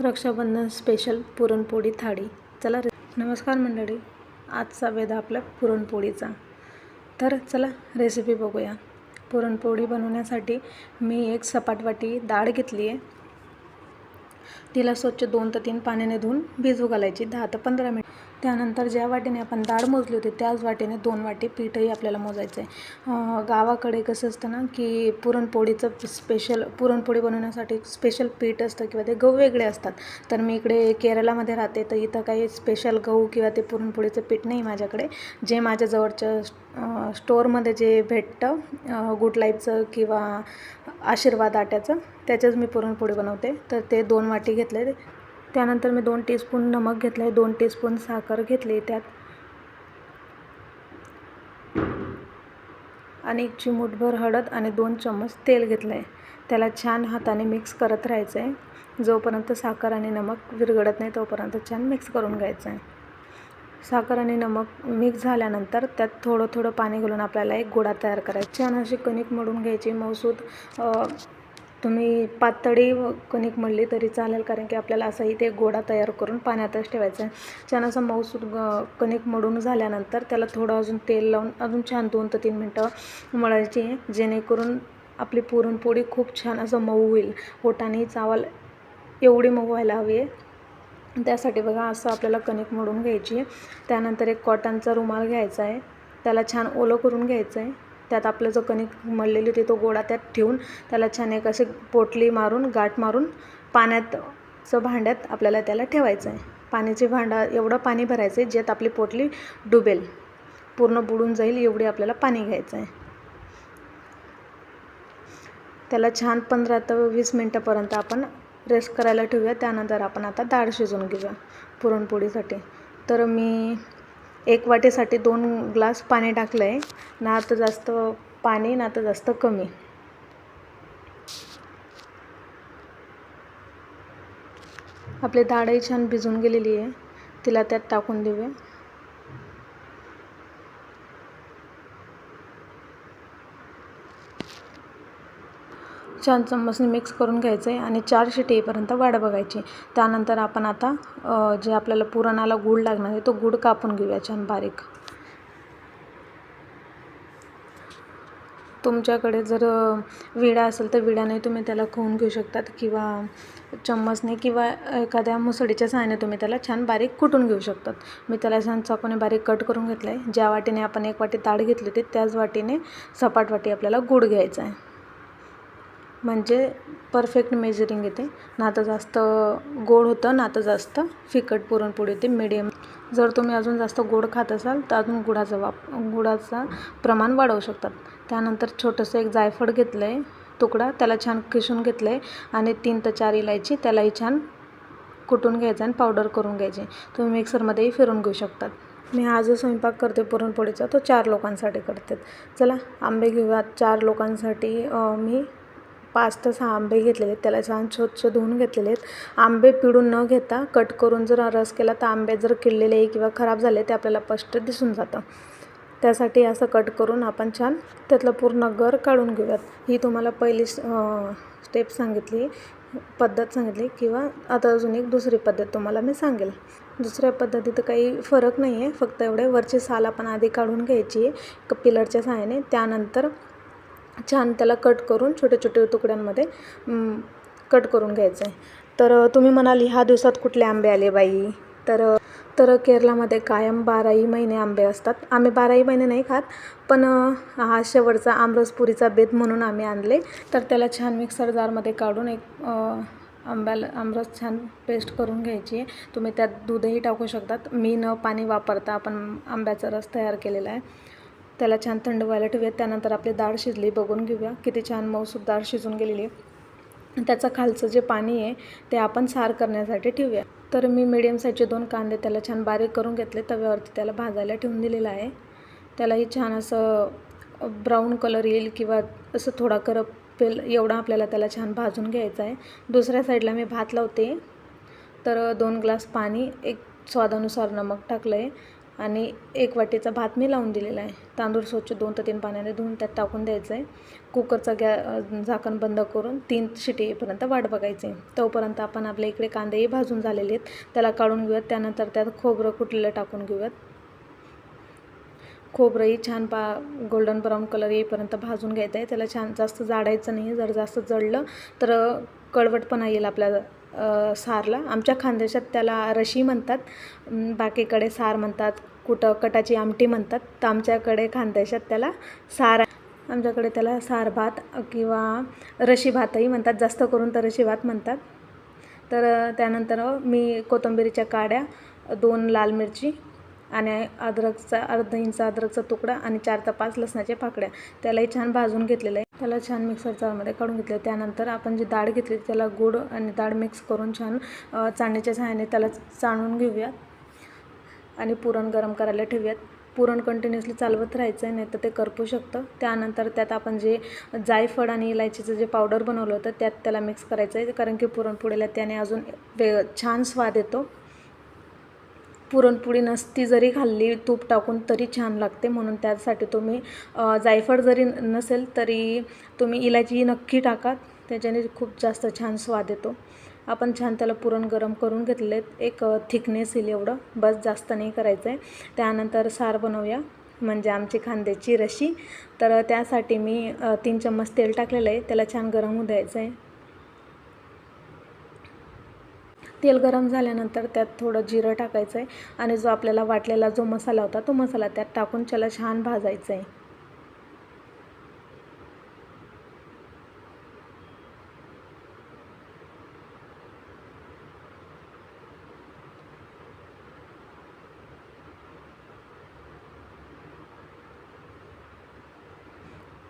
Rakshabandhan special puran poli थाळी. चला रे. नमस्कार मंडळी. आजचा वेध आपला पुरणपोळीचा. तर चला रेसिपी बघूया. पुरणपोळी बनवण्यासाठी मी एक सपाट वाटी डाळ घेतली आहे. तिला स्वच्छ दोन ते तीन पाण्याने धुवून भिजू घालायची. दहा ते पंधरा मिनिट. त्यानंतर ज्या वाटीने आपण डाळ मोजली होती त्याच वाटीने दोन वाटी पीठही आपल्याला मोजायचं आहे गावाकडे कसं असतं ना की पुरणपोळीचं स्पेशल पुरणपोळी बनवण्यासाठी स्पेशल पीठ असतं किंवा ते गहू वेगळे असतात. तर मी इकडे केरळामध्ये राहते तर इथं काही स्पेशल गहू किंवा ते पुरणपोळीचं पीठ नाही माझ्याकडे. जे माझ्या जवळच्या स्टोअरमध्ये जे भेटतं गुड लाईफचं किंवा आशीर्वाद आट्याचं त्याच्याच मी पुरणपोळी बनवते. तर ते दोन वाटी घेतले त्यानंतर मी दोन टीस्पून नमक घेतलं आहे दोन टीस्पून साखर घेतली त्यात. आणि एक चिमूटभर हळद आणि दोन चम्मच तेल घेतलं आहे त्याला छान हाताने मिक्स करत राहायचं आहे जोपर्यंत साखर आणि नमक विरघळत नाही तोपर्यंत छान मिक्स करून घ्यायचं आहे साखर आणि नमक मिक्स झाल्यानंतर त्यात थोडं थोडं पाणी घालून आपल्याला एक गोळा तयार करायचा छान अशी कणिक मळून घ्यायची मौसूद तुम्ही पातळी कणिक मळली तरी चालेल कारण की आपल्याला असा ते गोडा तयार करून पाण्यातच ठेवायचा आहे. छान असं मऊसूद कणिक मळून झाल्यानंतर त्याला थोडं अजून तेल लावून अजून छान दोन ते तीन मिनटं मळायची आहे जेणेकरून आपली पुरणपोळी खूप छान असं मऊ होईल. ओटाने चावल एवढी मऊ व्हायला हवी आहे. त्यासाठी बघा असं आपल्याला कणिक मळून घ्यायची आहे. त्यानंतर एक कॉटनचा रुमाल घ्यायचा आहे. त्याला छान ओलं करून घ्यायचं आहे. त्यात आपलं जो कणिक मळलेली होती तो गोळा त्यात ठेवून त्याला छान एक असे पोटली मारून गाठ मारून पाण्यातचं भांड्यात आपल्याला त्याला ठेवायचं आहे. पाण्याचे भांडा एवढं पाणी भरायचं आहे ज्यात आपली पोटली डुबेल. पूर्ण बुडून जाईल एवढी आपल्याला पाणी घ्यायचं आहे. त्याला छान पंधरा ते वीस मिनटापर्यंत आपण रेस्ट करायला ठेवूया. त्यानंतर आपण आता डाळ शिजवून घेऊया पुरणपोळीसाठी. तर मी एक वाटीसाठी दोन ग्लास पाणी टाकलं आहे ना तर जास्त पाणी ना तर जास्त कमी. आपली डाळही छान भिजून गेलेली आहे. तिला त्यात टाकून देऊया. छान चम्मचने मिक्स करून घ्यायचं आहे आणि चार शिटी येईपर्यंत वाढ बघायची. त्यानंतर आपण आता जे आपल्याला पुरणाला गूळ लागणार आहे तो गूळ कापून घेऊया छान बारीक. तुमच्याकडे जर विडा असेल तर विड्याने तुम्ही त्याला खवून घेऊ शकतात किंवा चम्मचने किंवा एखाद्या मुसडीच्या सहाय्याने तुम्ही त्याला छान बारीक कुटून घेऊ शकतात. मी त्याला छान चाकूने बारीक कट करून घेतलं आहे ज्या वाटीने आपण एक वाटी ताड घेतली होती त्याच वाटीने सपाट वाटी आपल्याला गूळ घ्यायचा आहे म्हणजे परफेक्ट मेजरिंग येते. ना तर जास्त गोड होतं ना तर जास्त फिकट पुरणपोळी होते मिडियम जर तुम्ही अजून जास्त गोड खात असाल तर अजून गुळाचा वाप गुळाचा प्रमाण वाढवू शकतात. त्यानंतर छोटंसं एक जायफळ घेतलं आहे तुकडा त्याला छान किसून घेतलं आहे आणि तीन ते चार इलायची त्यालाही छान कुटून घ्यायचं आणि पावडर करून घ्यायची. तुम्ही मिक्सरमध्येही फिरून घेऊ शकतात. मी हा जो स्वयंपाक करते पुरणपोळीचा तो चार लोकांसाठी करते. चला आंबे घेऊयात. चार लोकांसाठी मी पाच ते सहा आंबे घेतलेले आहेत. त्याला छान स्वच्छ धुवून घेतलेले आहेत. आंबे पिळून न घेता कट करून जर रस केला तर आंबे जर किडलेले किंवा खराब झाले ते आपल्याला स्पष्ट दिसून जातं. त्यासाठी असं कट करून आपण छान त्यातलं पूर्ण गर काढून घेऊयात. ही तुम्हाला पहिली स्टेप सांगितली पद्धत सांगितली किंवा आता अजून एक दुसरी पद्धत तुम्हाला मी सांगेल. दुसऱ्या पद्धतीत काही फरक नाही आहे फक्त एवढे वरची साल आपण आधी काढून घ्यायची आहे पिलरच्या सहाय्याने. त्यानंतर छान त्याला कट करून छोटे छोटे तुकड्यांमध्ये कट करून घ्यायचं आहे तर तुम्ही म्हणाल ह्या दिवसात कुठले आंबे आले बाई? तर तर केरळामध्ये कायम बाराही महिने आंबे असतात. आम्ही बाराही महिने नाही खात पण हा शेवटचा आमरसपुरीचा बेत म्हणून आम्ही आणले. तर त्याला छान मिक्सर जारमध्ये काढून एक आंब्याला आमरस छान पेस्ट करून घ्यायची. आहे तुम्ही त्यात दूधही टाकू शकतात. मी न पाणी वापरता आपण आंब्याचा रस तयार केलेला आहे. त्याला छान थंड व्हायला ठेवूया त्यानंतर आपली डाळ शिजली बघून घेऊया. किती छान मऊसूद डाळ शिजून गेलेली आहे. त्याचं खालचं जे पाणी आहे ते आपण सार करण्यासाठी ठेवूया. तर मी मिडियम साईजचे दोन कांदे त्याला छान बारीक करून घेतले. तव्यावरती त्याला भाजायला ठेवून दिलेलं आहे. त्यालाही छान असं ब्राऊन कलर येईल किंवा असं थोडा करप पेल एवढा आपल्याला त्याला छान भाजून घ्यायचा आहे. दुसऱ्या साईडला मी भात लावते. तर दोन ग्लास पाणी एक स्वादानुसार नमक टाकलं आहे आणि एक वाटीचा भात मी लावून दिलेला आहे. तांदूळ स्वच्छ दोन ते तीन पाण्याने धुवून त्यात टाकून द्यायचं आहे. कुकरचा गॅ झाकण बंद करून तीन शिटी येईपर्यंत वाट बघायची. तोपर्यंत आपण आपल्या इकडे कांदेही भाजून झालेले आहेत. त्याला काढून घेऊयात. त्यानंतर त्यात खोबरं कुटलेलं टाकून घेऊयात. खोबरंही छान पा गोल्डन ब्राऊन कलर येईपर्यंत भाजून घ्यायचं आहे. त्याला छान जास्त जाडायचं नाही. जर जास्त जळलं तर कडवटपणा येईल आपल्या सारला. आमच्या खानदेशात त्याला रशी म्हणतात. बाकीकडे सार म्हणतात. कुठं कटाची आमटी म्हणतात. तर आमच्याकडे खानदेशात त्याला सार आमच्याकडे त्याला सार भात किंवा रशी भातही म्हणतात. जास्त करून तर रशी भात म्हणतात. तर त्यानंतर मी कोथिंबिरीच्या काड्या दोन लाल मिरची आणि अद्रकचा अर्धा इंच अद्रकचा तुकडा आणि चार ते पाच लसणाच्या पाकड्या त्यालाही छान भाजून घेतलेलं आहे. त्याला छान मिक्सर जारमध्ये काढून घेतलं. त्यानंतर आपण जी डाळ घेतली त्याला गूळ आणि डाळ मिक्स करून छान अ, चाळणीच्या सहाय्याने त्याला चाणून घेऊयात आणि पुरण गरम करायला ठेवूयात. पुरण कंटिन्युअसली चालवत राहायचं आहे नाही तर ते करपू शकतं. त्यानंतर त्यात आपण जे जायफळ आणि इलायचीचं जे पावडर बनवलं होतं त्यात त्याला मिक्स करायचं आहे कारण की पुरणपोळीला त्याने अजून वे छान स्वाद येतो. पुरणपोळी नसती जरी खाल्ली तूप टाकून तरी छान लागते. म्हणून त्यासाठी तुम्ही जायफळ जरी नसेल तरी तुम्ही इलायची नक्की टाका. त्याच्याने खूप जास्त छान स्वाद येतो. आपण छान त्याला पुरण गरम करून घेतले एक थिकनेस येईल एवढं. बस जास्त नाही करायचं आहे त्यानंतर सार बनवूया म्हणजे आमची खांद्याची रशी. तर त्यासाठी मी तीन चम्मच तेल टाकलेलं आहे. त्याला छान गरम होऊ द्यायचं आहे तेल गरम झाल्यानंतर त्यात थोडं जिरं टाकायचं आहे आणि जो आपल्याला वाटलेला जो मसाला होता तो मसाला त्यात टाकून त्याला छान भाजायचं आहे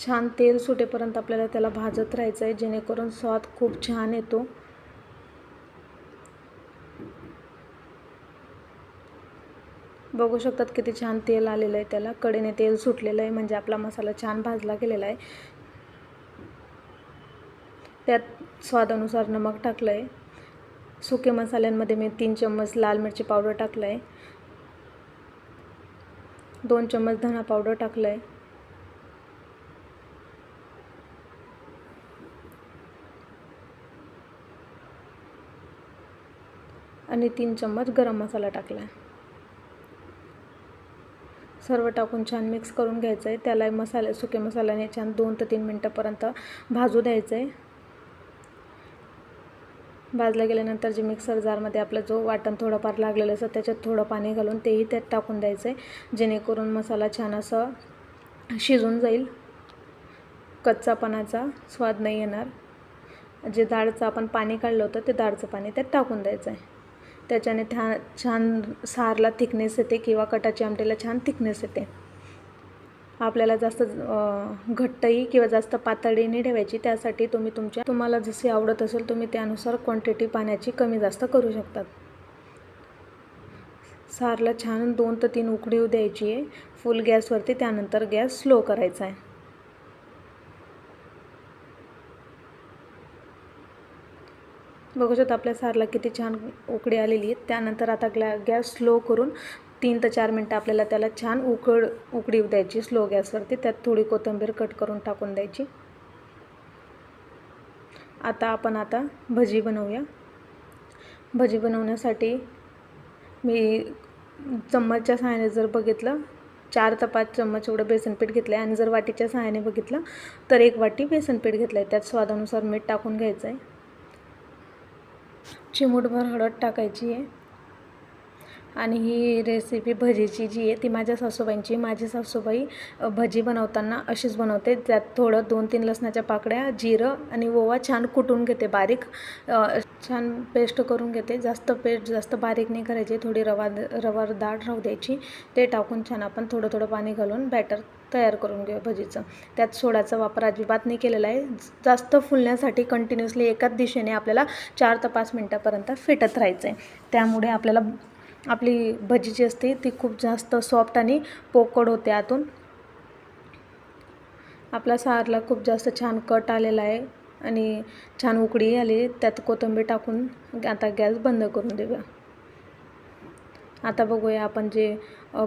छान तेल सुटेपर्यंत आपल्याला त्याला भाजत राहायचं आहे जेणेकरून स्वाद खूप छान येतो. बघू शकतात किती छान तेल आलेलं आहे त्याला. कडेने तेल सुटलेलं आहे म्हणजे आपला मसाला छान भाजला गेलेला आहे. त्यात स्वादानुसार नमक टाकलं आहे सुके मसाल्यांमध्ये मी तीन चम्मच लाल मिरची पावडर टाकलं आहे दोन चम्मच धना पावडर टाकलं आहे आणि तीन चम्मच गरम मसाला टाकला आहे सर्व टाकून छान मिक्स करून घ्यायचं आहे त्याला मसाले सुके मसाल्याने छान दोन ते तीन मिनटापर्यंत भाजू द्यायचं आहे भाजला गेल्यानंतर जे मिक्सर जारमध्ये आपलं जो वाटण थोडंफार लागलेलं असतं त्याच्यात थोडं पाणी घालून तेही त्यात टाकून द्यायचं आहे जेणेकरून मसाला छान असं शिजून जाईल. कच्चापणाचा स्वाद नाही येणार. जे डाळचं आपण पाणी काढलं होतं ते डाळचं पाणी त्यात टाकून द्यायचं आहे त्याच्याने त्या छान सारला थिकनेस येते किंवा कटाची आमटीला छान थिकनेस येते. आपल्याला जास्त घट्टही किंवा जास्त पातळी नाही ठेवायची. त्यासाठी तुम्ही तुमच्या तुम्हाला जशी आवडत असेल तुम्ही त्यानुसार क्वांटिटी पाण्याची कमी जास्त करू शकतात. सारला छान दोन ते तीन उकडी द्यायची आहे. फुल गॅसवरती त्यानंतर गॅस स्लो करायचा आहे. बघू शकता आपल्या सारला किती छान उकडी आलेली आहे. त्यानंतर आता ग्लॅ गॅस स्लो करून तीन ते चार मिनटं आपल्याला त्याला छान उकड उकडी द्यायची स्लो गॅसवरती. त्यात थोडी कोथिंबीर कट करून टाकून द्यायची. आता आपण आता भजी बनवूया. भजी बनवण्यासाठी मी चम्मचच्या सहाय्याने जर बघितलं चार ते पाच चम्मच एवढं बेसनपीठ घेतलं आहे आणि जर वाटीच्या सहाय्याने बघितलं तर एक वाटी बेसनपीठ घेतलं आहे त्यात स्वादानुसार मीठ टाकून घ्यायचं आहे चिमूटभर हळद टाकायची आहे. आणि ही रेसिपी भजीची जी आहे ती माझ्या सासूबाईंची. माझी सासूबाई भजी बनवताना अशीच बनवते. त्यात थोडं दोन तीन लसणाच्या पाकड्या जिरं आणि ओवा छान कुटून घेते बारीक. छान पेस्ट करून घेते. जास्त पेस्ट जास्त बारीक नाही करायची. थोडी रवा रवा दाट राहू द्यायची. ते टाकून छान आपण थोडं थोडं पाणी घालून बॅटर तयार करून घेऊ भजीचं. त्यात सोडाचा वापर अजिबात नाही केलेला आहे. जास्त फुलण्यासाठी कंटिन्युअसली एकाच दिशेने आपल्याला चार ते पाच मिनटापर्यंत फेटत राहायचं आहे त्यामुळे आपल्याला आपली भजी जी असते ती खूप जास्त सॉफ्ट आणि पोकळ होते आतून. आपला सारला खूप जास्त छान कट आलेला आहे आणि छान उकडी आली. त्यात कोथिंबीर टाकून आता गॅस बंद करून देऊया. आता बघूया आपण जे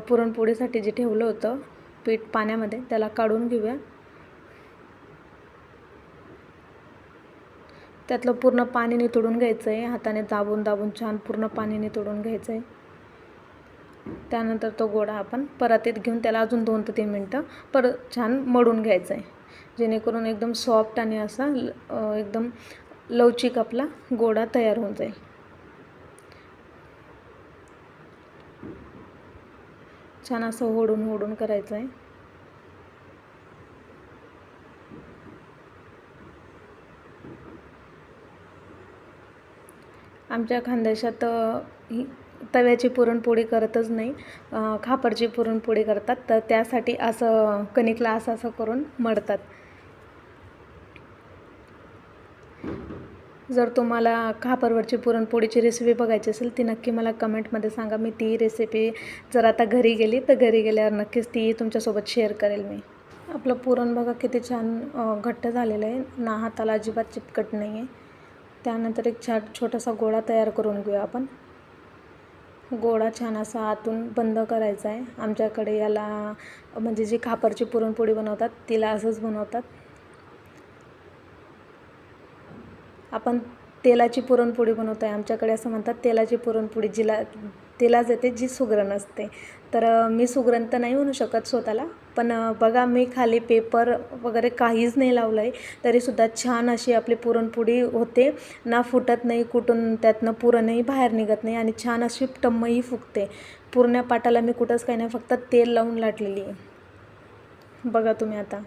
पुरणपोळीसाठी जे ठेवलं होतं पीठ पाण्यामध्ये त्याला काढून घेऊया. त्यातलं पूर्ण पाणी तोडून घ्यायचं आहे हाताने दाबून दाबून छान पूर्ण पाणी तोडून घ्यायचं आहे त्यानंतर तो गोडा आपण परातीत घेऊन त्याला अजून दोन ते तीन मिनटं परत छान मळून घ्यायचं आहे जेणेकरून एकदम सॉफ्ट आणि असा ल- एकदम लवचिक आपला गोडा तयार होऊन जाईल. छान असं ओढून ओढून करायचं आहे आमच्या खानदेशात ही तव्याची पुरणपोळी करतच नाही. खापरची पुरणपोळी करतात तर त्यासाठी असं कणिकला असं असं करून मळतात. जर तुम्हाला खापरवरची पुरणपोळीची रेसिपी बघायची असेल ती नक्की मला कमेंटमध्ये सांगा. मी ती रेसिपी जर आता घरी गेली तर घरी गेल्यावर नक्कीच ती तुमच्यासोबत शेअर करेल मी. आपलं पुरण बघा किती छान घट्ट झालेलं आहे. ना हाताला अजिबात चिपकट नाही आहे त्यानंतर एक छान छोटासा गोळा तयार करून घेऊया आपण. गोळा छान असा आतून बंद करायचा आहे. आमच्याकडे याला म्हणजे जी खापरची पुरणपोळी बनवतात तिला असंच बनवतात. आपण तेलाची पुरणपोळी बनवतो आहे आमच्याकडे असं म्हणतात तेलाची पुरणपोळी जिला तेलाच येते जी सुगरण असते. तर मी सुगरण तर नाही म्हणू शकत स्वतःला पण बघा मी खाली पेपर वगैरे काहीच नाही लावलं आहे तरीसुद्धा छान अशी आपली पुरणपोळी होते. ना फुटत नाही कुठून त्यातनं पुरणही बाहेर निघत नाही आणि छान अशी टम्मही फुगते. पुरण्या पाटाला मी कुठंच काही नाही फक्त तेल लावून लाटलेली आहे. बघा तुम्ही आता.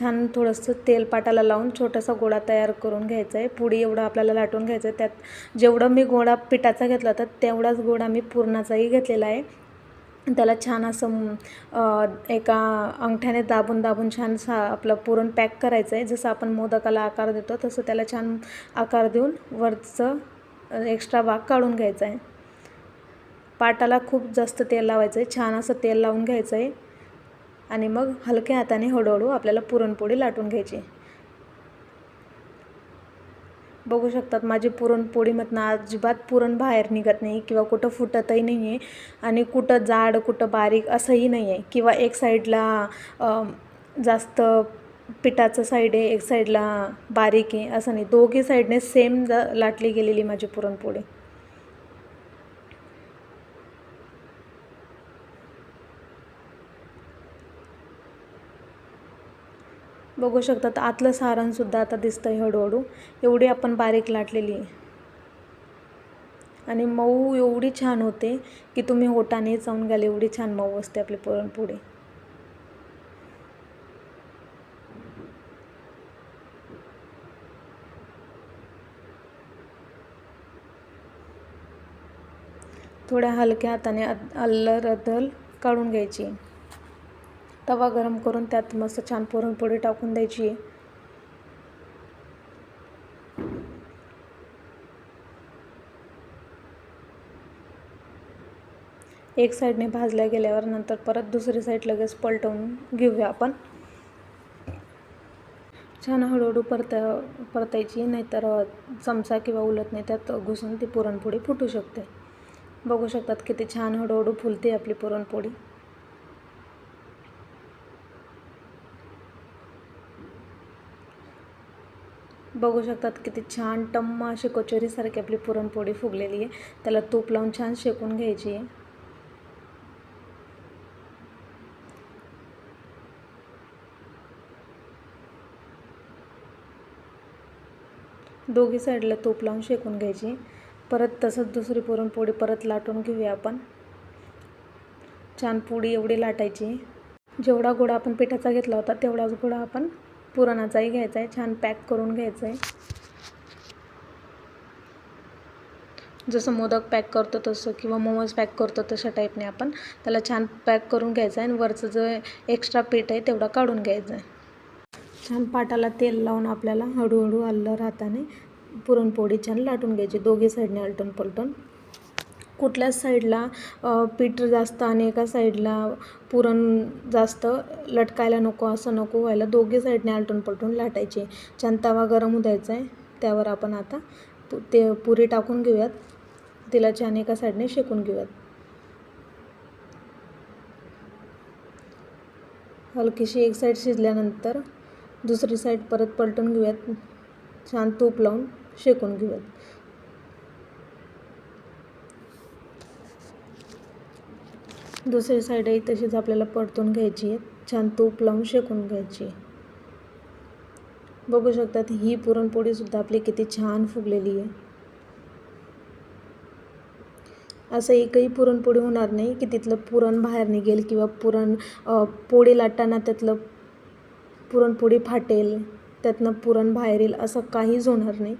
छान थोडंसं तेल पाटाला लावून छोटासा गोळा तयार करून घ्यायचा आहे. पुडी एवढं आपल्याला लाटून घ्यायचं आहे. त्यात जेवढं मी गोळा पिठाचा घेतला होता तेवढाच गोळा मी पुरणाचाही घेतलेला आहे. त्याला छान असं एका अंगठ्याने दाबून दाबून छान सा आपलं पुरण पॅक करायचं आहे. जसं आपण मोदकाला आकार देतो तसं त्याला छान आकार देऊन वरचं एक्स्ट्रा भाग काढून घ्यायचा आहे. पाटाला खूप जास्त तेल लावायचं आहे. छान असं तेल लावून घ्यायचं आहे. आणि मग हलक्या हाताने हळूहळू आपल्याला पुरणपोळी लाटून घ्यायची. बघू शकतात माझी पुरणपोळीमधनं अजिबात पुरण बाहेर निघत नाही किंवा कुठं फुटतही नाही आहे आणि कुठं जाड कुठं बारीक असंही नाही आहे किंवा एक साईडला जास्त पिठाचं साईड आहे एक साईडला बारीक आहे असं नाही. दोघी साईडने सेम ज लाटली गेलेली माझी पुरणपोळी. बघू शकतात आतलं सारणसुद्धा आता दिसतंय हळूहळू. एवढी आपण बारीक लाटलेली. आहे आणि मऊ एवढी छान होते की तुम्ही ओटाने चावून घ्याल एवढी छान मऊ असते आपली पुरणपोळी. थोड्या हलक्या हाताने अद- अल्लर अदल काढून घ्यायची. तवा गरम करून त्यात मस्त छान पुरणपोळी टाकून द्यायची. एक साईडने भाजल्या गेल्यावर नंतर परत दुसरी साईड लगेच पलटवून घेऊया आपण. छान हळूहळू परता परतायची नाहीतर चमचा किंवा उलट नाही त्यात घुसून ती पुरणपोळी फुटू शकते. बघू शकतात किती छान हळूहळू फुलते आपली पुरणपोळी. बघू शकतात किती छान टम्म अशी कचोरीसारखी आपली पुरणपोळी फुगलेली आहे. त्याला तूप लावून छान शेकून घ्यायची आहे. दोघी साईडला तूप लावून शेकून घ्यायची. परत तसंच दुसरी पुरणपोळी परत लाटून घेऊया आपण. छान पोळी एवढी लाटायची. जेवढा गोळा आपण पिठाचा घेतला होता तेवढाच गोळा आपण पुरणाचाही घ्यायचा आहे छान पॅक करून घ्यायचं आहे. जसं मोदक पॅक करतो तसं किंवा मोमोज पॅक करतो तशा टाईपने आपण त्याला छान पॅक करून घ्यायचं आहे आणि वरचं जो एक्स्ट्रा पीठ आहे तेवढा काढून घ्यायचं आहे. छान पाटाला तेल लावून आपल्याला हळूहळू आल्लं राहताने पुरणपोळी छान लाटून घ्यायची दोघी साईडने आलटून पलटून कुठल्याच साईडला पीठ जास्त आणि एका साईडला पुरण जास्त लटकायला नको असं नको व्हायला. दोघी साईडने आलटून पलटून लाटायचे. छान तवा गरम होऊ द्यायचा आहे. त्यावर आपण आता पु ते पुरी टाकून घेऊयात. तिला छान एका साईडने शेकून घेऊयात. हलकीशी एक साईड शिजल्यानंतर दुसरी साईड परत पलटून घेऊयात. छान तूप लावून शेकून घेऊयात. दुसरी साईडही तशीच आपल्याला परतून घ्यायची आहे. छान तूप लावून शेकून घ्यायची बघू शकतात ही पुरणपोळीसुद्धा आपली किती छान फुगलेली आहे. असं एकही पुरणपोळी होणार नाही की तिथलं पुरण बाहेर निघेल किंवा पुरण पोळी लाटताना त्यातलं पुरणपोळी फाटेल त्यातनं पुरण बाहेर येईल असं काहीच होणार नाही.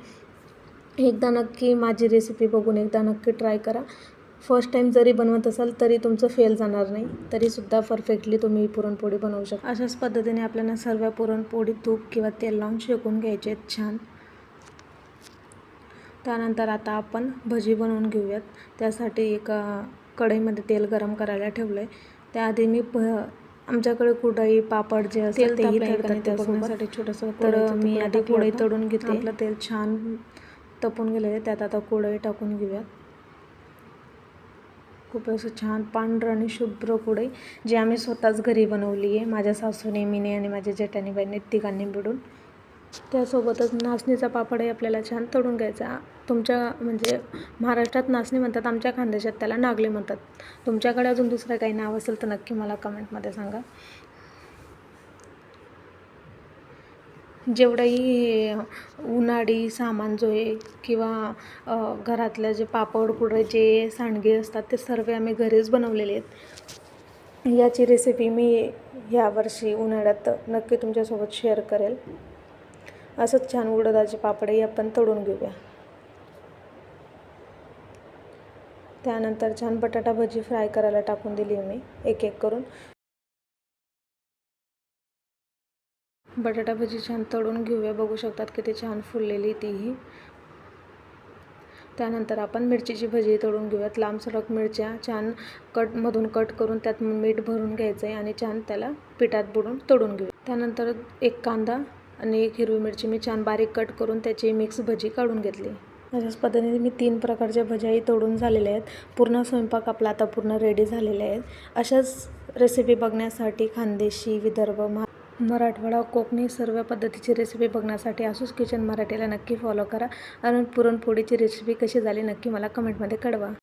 एकदा नक्की माझी रेसिपी बघून एकदा नक्की ट्राय करा. फर्स्ट टाईम जरी बनवत असाल तरी तुमचं फेल जाणार नाही. तरीसुद्धा परफेक्टली तुम्ही पुरणपोळी बनवू शकता. अशाच पद्धतीने आपल्याला सर्व पुरणपोळी तूप किंवा तेल लावून शेकून घ्यायचे आहेत छान. त्यानंतर आता आपण भजी बनवून घेऊयात. त्यासाठी एक कढईमध्ये तेल गरम करायला ठेवलं आहे त्याआधी मी भ आमच्याकडे कुठंही पापड जे असेल तेही तळतात छोटंसं तर मी आधी कुडई तळून घेते. आपलं तेल छान तपून गेलेलं त्यात आता कुडई टाकून घेऊयात. खूप असं छान पांढरं आणि शुभ्र कुडे जी आम्ही स्वतःच घरी बनवली आहे. माझ्या सासूने मीने आणि माझ्या जेठाणीबाईंनी तिघांनी मिळून त्यासोबतच नाचणीचा पापडही आपल्याला छान तळून घ्यायचा. तुमच्या म्हणजे महाराष्ट्रात नाचणी म्हणतात आमच्या खानदेशात त्याला नागले म्हणतात. तुमच्याकडे अजून दुसरं काही नाव असेल तर नक्की मला कमेंटमध्ये सांगा. जेवढंही उन्हाळी सामान जो आहे किंवा घरातलं जे पापड कुडे जे सांडगे असतात ते सर्व आम्ही घरीच बनवलेले आहेत. याची रेसिपी मी यावर्षी उन्हाळ्यात नक्की तुमच्यासोबत शेअर करेल. असंच छान उडदाचे पापडही आपण तळून घेऊया. त्यानंतर छान बटाटा भजी फ्राय करायला टाकून दिली मी एक एक करून. बटाटा भजी छान तळून घेऊया. बघू शकतात किती छान फुललेली तीही. त्यानंतर आपण मिरचीची भजी तळून घेऊयात. लांब सडक मिरच्या छान कटमधून कट करून त्यात मीठ भरून घ्यायचं आहे आणि छान त्याला पिठात बुडून तळून घेऊ त्यानंतर एक कांदा आणि एक हिरवी मिरची मी छान बारीक कट करून त्याची मिक्स भजी काढून घेतली. अशाच पद्धतीने मी तीन प्रकारच्या भज्याही तोडून झालेल्या आहेत. पूर्ण स्वयंपाक आपला आता पूर्ण रेडी झालेले आहेत अशाच रेसिपी बघण्यासाठी खानदेशी विदर्भ महा मराठवाडा कोकणी सर्व पद्धतीची रेसिपी बघण्यासाठी आसूस किचन मराठीला नक्की फॉलो करा. आणि पुरणपोळीची रेसिपी कशी झाली नक्की मला कमेंटमध्ये कळवा.